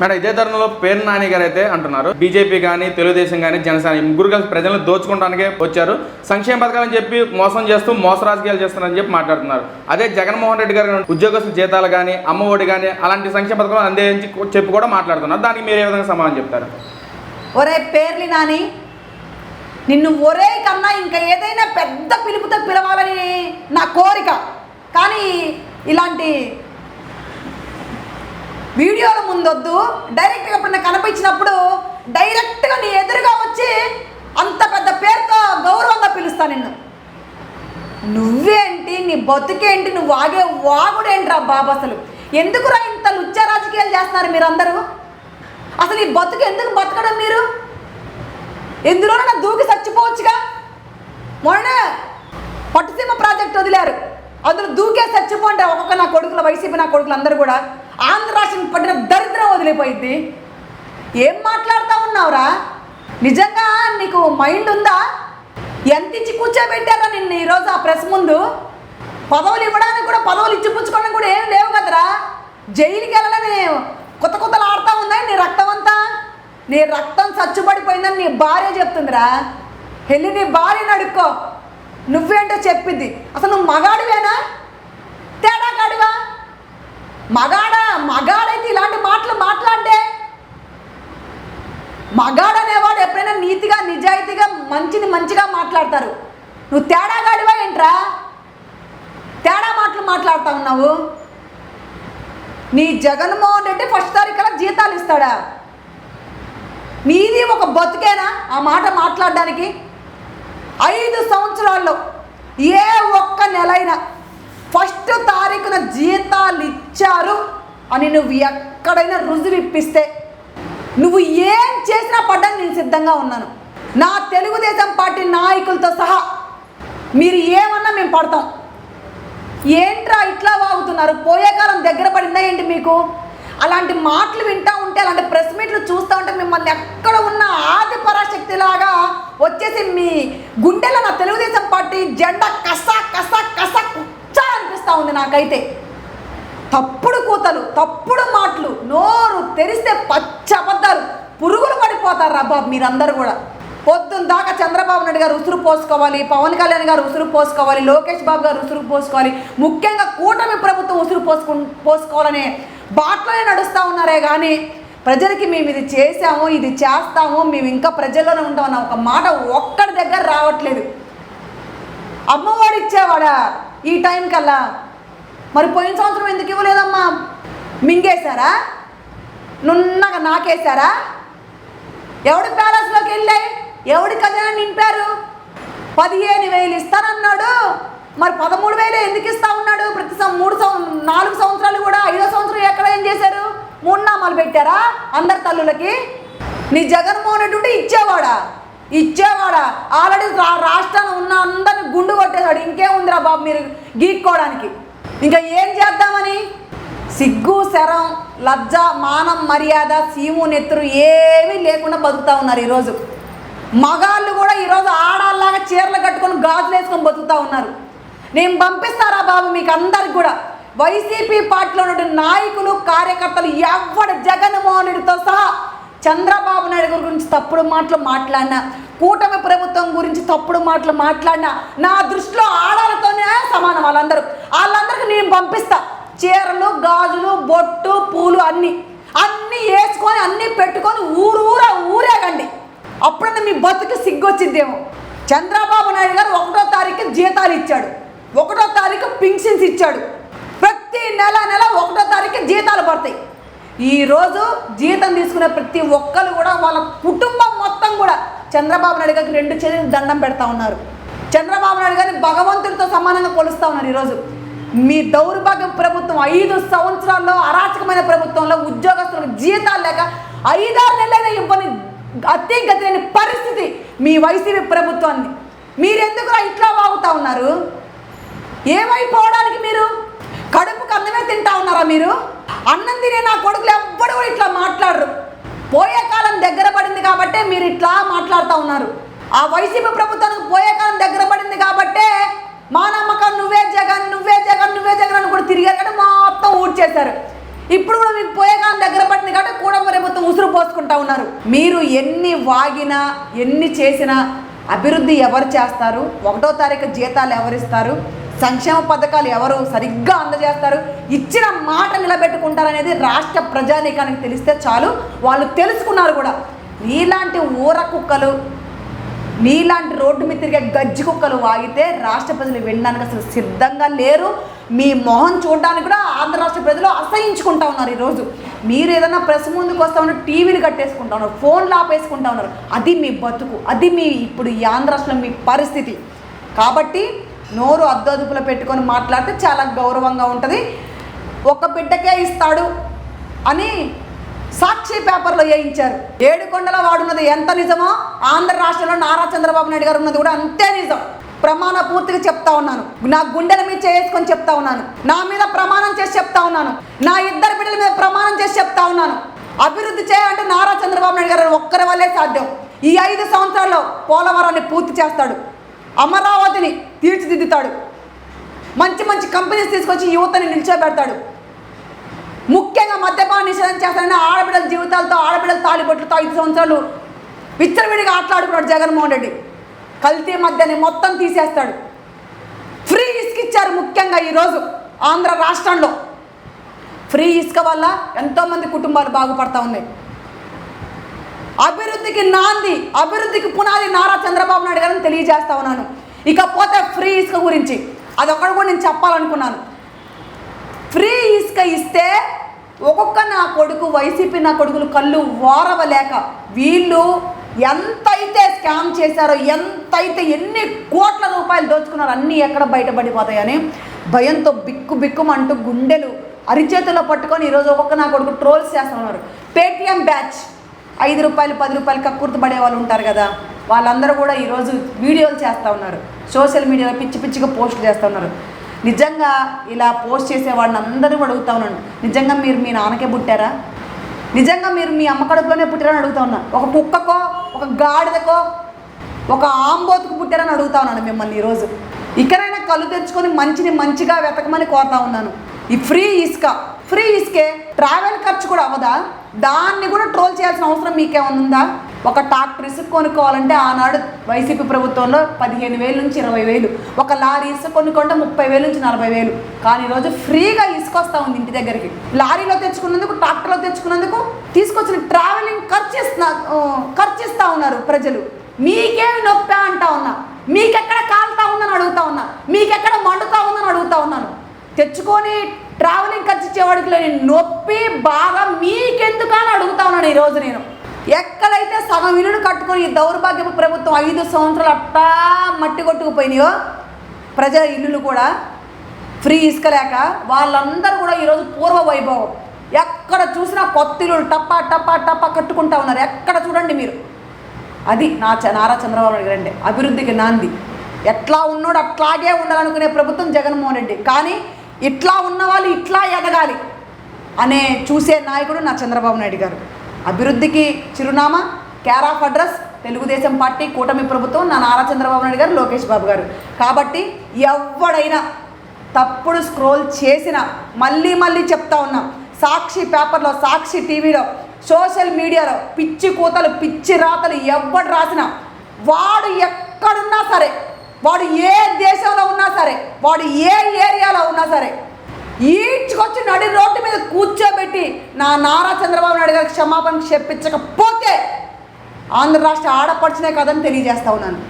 Madam ఇదే తరుణంలో పేరు నాని గారు అయితే అంటున్నారు. బీజేపీ కానీ తెలుగుదేశం కానీ జనసేన ముగ్గురు కలిసి ప్రజలను దోచుకోవడానికే వచ్చారు. సంక్షేమ పథకాలని చెప్పి మోసం చేస్తూ మోస రాజకీయాలు చేస్తున్నారని చెప్పి మాట్లాడుతున్నారు. అదే జగన్మోహన్ రెడ్డి గారు ఉద్యోగస్తుల జీతాలు కానీ అమ్మ ఒడి కానీ అలాంటి సంక్షేమ పథకాలు అందే చెప్పి కూడా మాట్లాడుతున్నారు. దానికి మీరు ఏ విధంగా సమాధానం చెప్తారు? ఒరే పేర్లి నాని నిన్ను ఒరే కన్నా ఇంకా ఏదైనా పెద్ద పిలుపుతో పిలవాలని నా కోరిక. కానీ ఇలాంటి వీడియోల ముందొద్దు. డైరెక్ట్గా ఎప్పుడన్నా కనిపించినప్పుడు డైరెక్ట్గా నీ ఎదురుగా వచ్చి అంత పెద్ద పేరుతో గౌరవంగా పిలుస్తా నిన్ను. నువ్వేంటి? నీ బతుకేంటి? నువ్వు వాగే వాగుడేంట్రా బాబు అసలు? ఎందుకురా ఇంత లుచ్చ రాజకీయాలు చేస్తున్నారు మీరందరూ? అసలు ఈ బతుకు ఎందుకు బతకడం మీరు? ఎందులోనైనా దూకి చచ్చిపోవచ్చుగా. మొన్న పట్టుసీమ ప్రాజెక్ట్ వదిలారు. అందులో దూకే చచ్చిపోంటే ఒక్కొక్క నా కొడుకుల వైసీపీ నా కొడుకులు అందరూ కూడా. ఆంధ్ర రాష్ట్రం పట్టిన దరిద్రం వదిలిపోయింది. ఏం మాట్లాడుతూ ఉన్నావురా? నిజంగా నీకు మైండ్ ఉందా? ఎంత ఇచ్చి కూర్చోబెట్టారా నిన్ను ఈరోజు ఆ ప్రెస్ ముందు? పదవులు ఇవ్వడానికి కూడా పదవులు ఇచ్చి పుచ్చుకోవడం కూడా ఏం లేవు కదరా? జైలుకి వెళ్ళాలని కొత్త కొత్తలు ఆడుతూ ఉందా నీ రక్తం అంతా? నీ రక్తం చచ్చుబడిపోయిందని నీ భార్య చెప్తుందిరా. వెళ్ళి నీ భార్యను అడుక్కో. నువ్వేంటో చెప్పింది. అసలు నువ్వు మగాడివేనా? తేడా కాడివా మగాడ మగాడైతే ఇలాంటి మాటలు మాట్లాడే మగాడనేవాడు ఎప్పుడైనా నీతిగా నిజాయితీగా మంచిని మంచిగా మాట్లాడతారు. నువ్వు తేడా గాడివా ఏంట్రా? తేడా మాటలు మాట్లాడుతా ఉన్నావు? నీ జగన్మోహన్ రెడ్డి ఫస్ట్ తారీఖున జీతాలు ఇస్తాడా? నీది ఒక బతుకేనా ఆ మాట మాట్లాడడానికి? ఐదు సంవత్సరాల్లో ఏ ఒక్క నెలైనా ఫస్ట్ తారీఖున జీతాలు ఇచ్చారు. అని నువ్వు ఎక్కడైనా రుజువు ఇప్పిస్తే నువ్వు ఏం చేసినా పడ్డానికి నేను సిద్ధంగా ఉన్నాను. నా తెలుగుదేశం పార్టీ నాయకులతో సహా మీరు ఏమన్నా మేము పడతాం. ఏంట్రా ఇట్లా వాగుతున్నారు? పోయే కాలం దగ్గర పడిందా ఏంటి మీకు? అలాంటి మాటలు వింటా ఉంటే అలాంటి ప్రెస్ మీట్లు చూస్తూ ఉంటే మిమ్మల్ని ఎక్కడ ఉన్న ఆది పరాశక్తిలాగా వచ్చేసి మీ గుండెలో నా తెలుగుదేశం పార్టీ జెండా కస కస కస కుచ్చా అనిపిస్తూ ఉంది నాకైతే. తప్పుడు కూతలు తప్పుడు మాటలు నోరు తెరిస్తే పచ్చ అబద్ధాలు. పురుగులు పడిపోతారు రా బాబు మీరందరూ కూడా. పొద్దున్న దాకా చంద్రబాబు నాయుడు గారు ఉసురు పోసుకోవాలి పవన్ కళ్యాణ్ గారు ఉసురు పోసుకోవాలి లోకేష్ బాబు గారు ఉసురు పోసుకోవాలి ముఖ్యంగా కూటమి ప్రభుత్వం ఉసురు పోసుకు పోసుకోవాలనే బాటలోనే నడుస్తూ ఉన్నారే కానీ ప్రజలకి మేము ఇది చేసాము ఇది చేస్తాము మేము ఇంకా ప్రజల్లోనే ఉంటామన్న ఒక మాట ఒక్కడి దగ్గర రావట్లేదు. అమ్మఒడి ఇచ్చేవాడా ఈ టైం కల్లా? మరి పోయిన సంవత్సరం ఎందుకు ఇవ్వలేదమ్మా? మింగేశారా? నున్నగా నాకేశారా? ఎవడి ప్యాలెస్లోకి వెళ్ళాయి ఎవడి ఖజానా నింపారు? పదిహేను వేలు ఇస్తానన్నాడు. మరి పదమూడు వేలు ఎందుకు ఇస్తా ఉన్నాడు? ప్రతి సం- మూడు సం నాలుగు సంవత్సరాలు కూడా ఐదో సంవత్సరం ఎక్కడ ఏం చేశారు? మూడు నామాలు పెట్టారా అందరి తల్లులకి? నీ జగన్మోహన్ రెడ్డి ఇచ్చేవాడా? ఇచ్చేవాడా? ఆల్రెడీ రా రాష్ట్రాన్ని ఉన్న అందరిని గుండు కొట్టేశాడు. ఇంకేముందిరా బాబు మీరు గీక్కోవడానికి? ఇంకా ఏం చేద్దామని? సిగ్గు శరం లజ్జ మానం మర్యాద సీము నెత్తురు ఏమీ లేకుండా బతుకుతా ఉన్నారు ఈరోజు. మగాళ్ళు కూడా ఈరోజు ఆడాళ్ళలాగా చీరలు కట్టుకొని గాజులు వేసుకొని బతుకుతా ఉన్నారు. నేను పంపిస్తారా బాబు మీకు అందరికి కూడా? వైసీపీ పార్టీలో ఉన్న నాయకులు కార్యకర్తలు ఎవడు జగన్మోహన్ రెడ్డితో సహా చంద్రబాబు నాయుడు గురించి తప్పుడు మాటలు మాట్లాడినా కూటమి ప్రభుత్వం గురించి తప్పుడు మాటలు మాట్లాడినా నా దృష్టిలో ఆడాలతోనే సమానం వాళ్ళందరూ. వాళ్ళందరికీ నేను పంపిస్తాను చీరలు గాజులు బొట్టు పూలు అన్నీ. అన్నీ వేసుకొని అన్నీ పెట్టుకొని ఊరు ఊర ఊరేగండి అప్పుడన్నా మీ బతుకు సిగ్గొచ్చిందేమో చంద్రబాబు నాయుడు గారు ఒకటో తారీఖు జీతాలు ఇచ్చాడు. ఒకటో తారీఖు పింఛన్స్ ఇచ్చాడు. ప్రతి నెల నెల ఒకటో తారీఖు జీతాలు పడతాయి. ఈరోజు జీతం తీసుకునే ప్రతి ఒక్కరు కూడా వాళ్ళ కుటుంబం మొత్తం కూడా చంద్రబాబు నాయుడు గారికి రెండు చేతులు దండం పెడతా ఉన్నారు. చంద్రబాబు నాయుడు గారిని భగవంతుడితో సమానంగా కొలుస్తూ ఉన్నారు ఈరోజు. మీ దౌర్భాగ్యం ప్రభుత్వం ఐదు సంవత్సరాల్లో అరాచకమైన ప్రభుత్వంలో ఉద్యోగస్తులకు జీతాలు లేక ఐదారు నెలలైనా ఇవ్వని అతి గతి పరిస్థితి మీ వైసీపీ ప్రభుత్వాన్ని. మీరెందుకురా ఇట్లా వాగుతా ఉన్నారు? ఏమైపోవడానికి మీరు? కడుపుకు అన్నమే తింటా ఉన్నారా మీరు? అన్నం తినే నా కొడుకులు ఎవ్వడు కూడా ఇట్లా మాట్లాడరు. పోయే కాలం దగ్గర పడింది కాబట్టే మీరు ఇట్లా మాట్లాడుతూ ఉన్నారు. ఆ వైసీపీ ప్రభుత్వానికి పోయే కాలం దగ్గర పడింది కాబట్టే మా నమ్మకం నువ్వే జగన్ నువ్వే జగన్ నువ్వే జగన్ అని కూడా తిరిగారు మొత్తం ఊడ్చేశారు. ఇప్పుడు కూడా మీకు పోయేగాని దగ్గర పట్టింది కాబట్టి కూడా ప్రభుత్వం ఉసురు పోసుకుంటా ఉన్నారు. మీరు ఎన్ని వాగినా ఎన్ని చేసినా అభివృద్ధి ఎవరు చేస్తారు? ఒకటో తారీఖు జీతాలు ఎవరిస్తారు సంక్షేమ పథకాలు ఎవరు సరిగ్గా అందజేస్తారు? ఇచ్చిన మాట నిలబెట్టుకుంటారనేది రాష్ట్ర ప్రజానీకానికి తెలిస్తే చాలు. వాళ్ళు తెలుసుకున్నారు కూడా. నీలాంటి ఊర కుక్కలు నీలాంటి రోడ్డు మీద తిరిగే గజ్జి కుక్కలు వాగితే రాష్ట్ర ప్రజలు వినడానికి అసలు సిద్ధంగా లేరు. మీ మొహం చూడడానికి కూడా ఆంధ్ర రాష్ట్ర ప్రజలు అసహించుకుంటా ఉన్నారు ఈరోజు. మీరు ఏదైనా ప్రెస్ ముందుకు వస్తా ఉన్నారు టీవీలు కట్టేసుకుంటా ఉన్నారు ఫోన్లు ఆపేసుకుంటా ఉన్నారు. అది మీ బతుకు అది మీ ఇప్పుడు ఈ ఆంధ్ర రాష్ట్రంలో మీ పరిస్థితి. కాబట్టి నోరు అద్దదుపులో పెట్టుకొని మాట్లాడితే చాలా గౌరవంగా ఉంటుంది. ఒక బిడ్డకే ఇస్తాడు అని సాక్షి పేపర్లో వేయించారు. ఏడుకొండల వాడున్నది ఎంత నిజమో ఆంధ్ర రాష్ట్రంలో నారా చంద్రబాబు నాయుడు గారు ఉన్నది కూడా అంతే నిజం. ప్రమాణ పూర్తిగా చెప్తా ఉన్నాను. నా గుండెల మీద చేసుకొని చెప్తా ఉన్నాను. నా మీద ప్రమాణం చేసి చెప్తా ఉన్నాను. నా ఇద్దరు బిడ్డల మీద ప్రమాణం చేసి చెప్తా ఉన్నాను. అభివృద్ధి చేయాలంటే నారా చంద్రబాబు నాయుడు గారు ఒక్కరి వల్లే సాధ్యం. ఈ ఐదు సంవత్సరాల్లో పోలవరాన్ని పూర్తి చేస్తాడు. అమరావతిని తీర్చిదిద్దుతాడు. మంచి మంచి కంపెనీస్ తీసుకొచ్చి యువతని నిల్చోబెడతాడు. ముఖ్యంగా మద్యపాన నిషేధం చేస్తానని ఆడబిడ్డల జీవితాలతో ఆడబిడ్డల తాలిబొట్లతో ఐదు సంవత్సరాలు విచ్చలవిడిగా ఆటలాడుకున్నాడు జగన్మోహన్ రెడ్డి. కల్తీ మధ్యని మొత్తం తీసేస్తాడు. ఫ్రీ ఇసుక ఇచ్చారు ముఖ్యంగా ఈరోజు ఆంధ్ర రాష్ట్రంలో. ఫ్రీ ఇసుక వల్ల ఎంతోమంది కుటుంబాలు బాగుపడతా ఉన్నాయి. అభివృద్ధికి నాంది అభివృద్ధికి పునాది నారా చంద్రబాబు నాయుడు గారిని తెలియజేస్తా ఉన్నాను. ఇకపోతే ఫ్రీ ఇసుక గురించి అదొక్కడు కూడా నేను చెప్పాలనుకున్నాను. ఫ్రీ ఇసుక ఇస్తే ఒక్కొక్క నా కొడుకు వైసీపీ నా కొడుకులు కళ్ళు ఓరవలేక వీళ్ళు ఎంతైతే స్కామ్ చేశారో ఎంతైతే ఎన్ని కోట్ల రూపాయలు దోచుకున్నారో అన్నీ ఎక్కడ బయటపడిపోతాయని భయంతో బిక్కు బిక్కుమంటూ గుండెలు అరిచేతుల్లో పట్టుకొని ఈరోజు ఒక్కొక్క నా కొడుకు ట్రోల్స్ చేస్తున్నారు. Paytm batch. ఐదు రూపాయలు పది రూపాయలు కక్కుర్తి పడే వాళ్ళు ఉంటారు కదా. వాళ్ళందరూ కూడా ఈరోజు వీడియోలు చేస్తూ ఉన్నారు. సోషల్ మీడియాలో పిచ్చి పిచ్చిగా పోస్టులు చేస్తూ ఉన్నారు. నిజంగా ఇలా పోస్ట్ చేసే వాళ్ళని అందరూ అడుగుతా ఉన్నాను. నిజంగా మీరు మీ నాన్నకే పుట్టారా? నిజంగా మీరు మీ అమ్మ కడుపులోనే పుట్టారని అడుగుతా ఉన్నాను ఒక కుక్కకో ఒక గాడిదకో ఒక ఆంబోతుకు పుట్టారని అడుగుతా ఉన్నాను మిమ్మల్ని ఈరోజు. ఇక్కడైనా కళ్ళు తెచ్చుకొని మంచిని మంచిగా వెతకమని కోరుతా ఉన్నాను. ఈ ఫ్రీ ఇసుక ఫ్రీ ఇసుకే ట్రావెల్ ఖర్చు కూడా అవ్వదా? దాన్ని కూడా ట్రోల్ చేయాల్సిన అవసరం మీకేమైనా ఉందా? ఒక ట్రాక్టర్ ఇసుక కొనుక్కోవాలంటే ఆనాడు వైసీపీ ప్రభుత్వంలో పదిహేను వేలు నుంచి ఇరవై వేలు. ఒక లారీ ఇసుక కొనుక్కుంటే ముప్పై వేలు నుంచి నలభై వేలు. కానీ ఈరోజు ఫ్రీగా ఇసుక వస్తూ ఉంది ఇంటి దగ్గరికి. లారీలో తెచ్చుకున్నందుకు ట్రాక్టర్లో తెచ్చుకున్నందుకు తీసుకొచ్చిన ట్రావెలింగ్ ఖర్చు ఇస్తున్నా ఖర్చు ఇస్తా ఉన్నారు ప్రజలు. మీకేమి నొప్పి అంటా ఉన్నా. మీకెక్కడ కాలుతా ఉందని అడుగుతా ఉన్నా. మీకెక్కడ మండుతా ఉందని అడుగుతా ఉన్నాను. తెచ్చుకొని ట్రావెలింగ్ ఖర్చు ఇచ్చేవాడికి లేని నొప్పి బాగా మీకెందుకు అని అడుగుతా ఉన్నాను ఈరోజు నేను. ఎక్కడైతే సగం ఇల్లును కట్టుకొని ఈ దౌర్భాగ్యపు ప్రభుత్వం ఐదు సంవత్సరాలు అట్టా మట్టి కొట్టుకుపోయినాయో ప్రజల ఇల్లులు కూడా ఫ్రీ ఇసుక లేక వాళ్ళందరూ కూడా ఈరోజు పూర్వ వైభవం. ఎక్కడ చూసినా కొత్త ఇల్లులు టప్పా టప్పా టప్పా కట్టుకుంటా ఉన్నారు. ఎక్కడ చూడండి మీరు? అది నా నారా చంద్రబాబు నాయుడు గారు అభివృద్ధికి నాంది. ఎట్లా ఉన్నాడు అట్లాగే ఉండాలనుకునే ప్రభుత్వం జగన్మోహన్ రెడ్డి. కానీ ఇట్లా ఉన్నవాళ్ళు ఇట్లా ఎదగాలి అనే చూసే నాయకుడు నా చంద్రబాబు నాయుడు గారు. అభివృద్ధికి చిరునామా care of address Telugudesam party కూటమి ప్రభుత్వం నా నారా చంద్రబాబు నాయుడు గారు లోకేష్ బాబు గారు. కాబట్టి ఎవడైనా తప్పుడు స్క్రోల్ చేసిన మళ్ళీ మళ్ళీ చెప్తా ఉన్నా. సాక్షి పేపర్లో సాక్షి టీవీలో సోషల్ మీడియాలో పిచ్చి కూతలు పిచ్చి రాతలు ఎవడు రాసినా. వాడు ఎక్కడున్నా సరే వాడు ఏ దేశంలో ఉన్నా సరే వాడు ఏ ఏరియాలో ఉన్నా సరే ఈడ్చుకొచ్చి నడి రోడ్డు మీద కూర్చోబెట్టి నా నారా చంద్రబాబు నాయుడు గారికి క్షమాపణ చెప్పించకపోతే ఆంధ్ర రాష్ట్ర ఆడపడిచినే కదని తెలియజేస్తా ఉన్నాను.